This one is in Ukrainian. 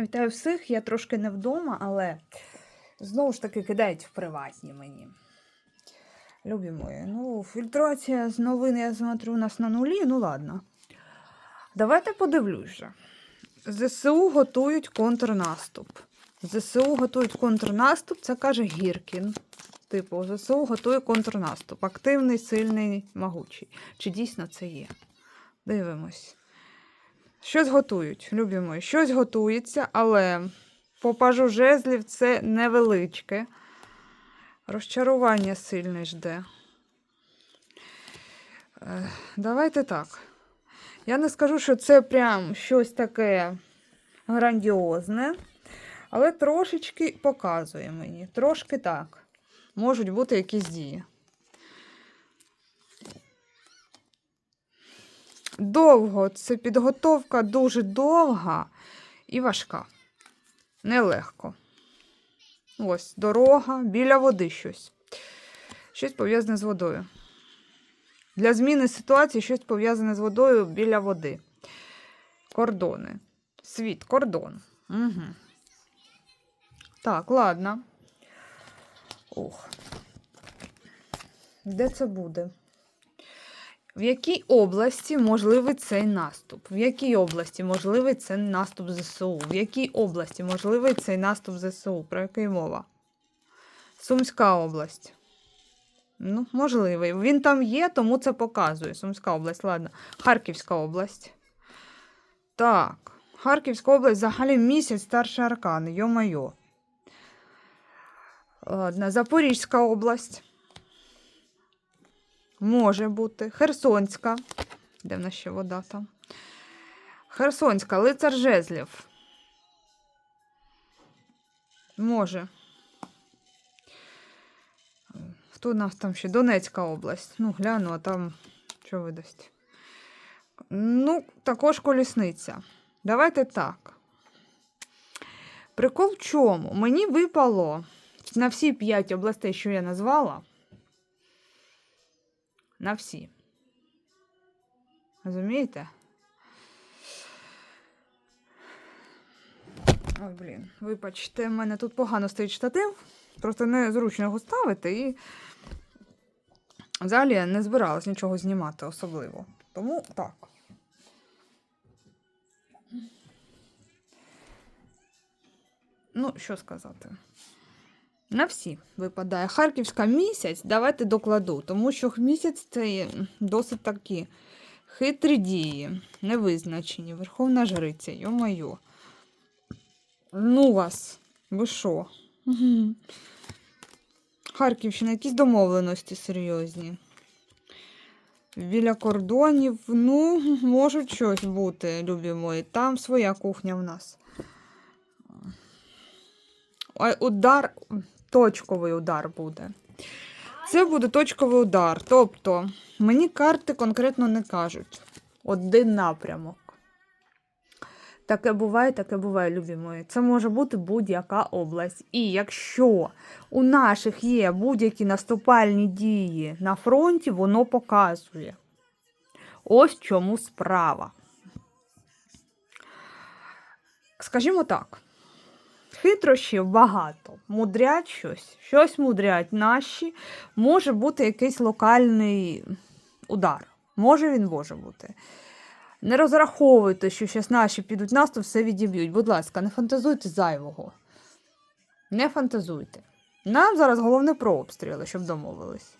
Вітаю всіх, я трошки не вдома, але знову ж таки кидають в приватні мені. Любі мої. Ну, фільтрація з новин, я смотрю, у нас на нулі, ну ладно. Давайте подивлюсь. ЗСУ готують контрнаступ. ЗСУ готують контрнаступ, це каже Гіркін. Типу, ЗСУ готує контрнаступ. Активний, сильний, могучий. Чи дійсно це є? Дивимось. Щось готують, любі мої, щось готується, але по пажу жезлів це невеличке. Розчарування сильне жде. Е, Давайте так. Я не скажу, що це прям щось таке грандіозне, але трошечки показує мені. Трошки так. Можуть бути якісь дії. Довго це підготовка дуже довга і важка. Нелегко. Ось дорога, біля води щось. Щось пов'язане з водою. Для зміни ситуації щось пов'язане з водою біля води. Кордони. Світ, кордон. Угу. Так, ладно. Ох. Де це буде? В якій області можливий цей наступ? В якій області можливий цей наступ ЗСУ? В якій області можливий цей наступ ЗСУ? Про який мова? Сумська область. Ну, можливий. Він там є, тому це показує. Сумська область, ладно. Харківська область. Так. Харківська область взагалі місяць старший аркан. Йо-майо. Ладно, Запорізька область. Може бути. Херсонська. Де в нас ще вода там? Херсонська, лицар жезлів. Може. Хто у нас там ще? Донецька область. Ну, гляну, а там що видасть. Ну, також колісниця. Давайте так. Прикол в чому? Мені випало на всі п'ять областей, що я назвала. На всі. Розумієте? Ой, блін, вибачте, в мене тут погано стоїть штатив. Просто незручно його ставити і взагалі не збиралась нічого знімати особливо. Тому так. Ну, що сказати? На всі випадає. Харківська місяць, давайте докладу, тому що місяць це досить такі хитрі дії, невизначені. Верховна жриця, йо-майо. Ну вас, ви що? Харківщина, якісь домовленості серйозні. Біля кордонів, ну, можуть щось бути, любі мої. Там своя кухня в нас. А Удар, точковий удар буде. Це буде точковий удар. Тобто, мені карти конкретно не кажуть. Один напрямок. Таке буває, таке буває, любі мої. Це може бути будь-яка область. І якщо у наших є будь-які наступальні дії на фронті, воно показує. Ось чому справа. Скажімо так. Хитрощів багато. Мудрять щось, щось мудрять наші. Може бути якийсь локальний удар. Може він може бути. Не розраховуйте, що зараз наші підуть в наступ, все відіб'ють. Будь ласка, не фантазуйте зайвого. Не фантазуйте. Нам зараз головне про обстріли, щоб домовились.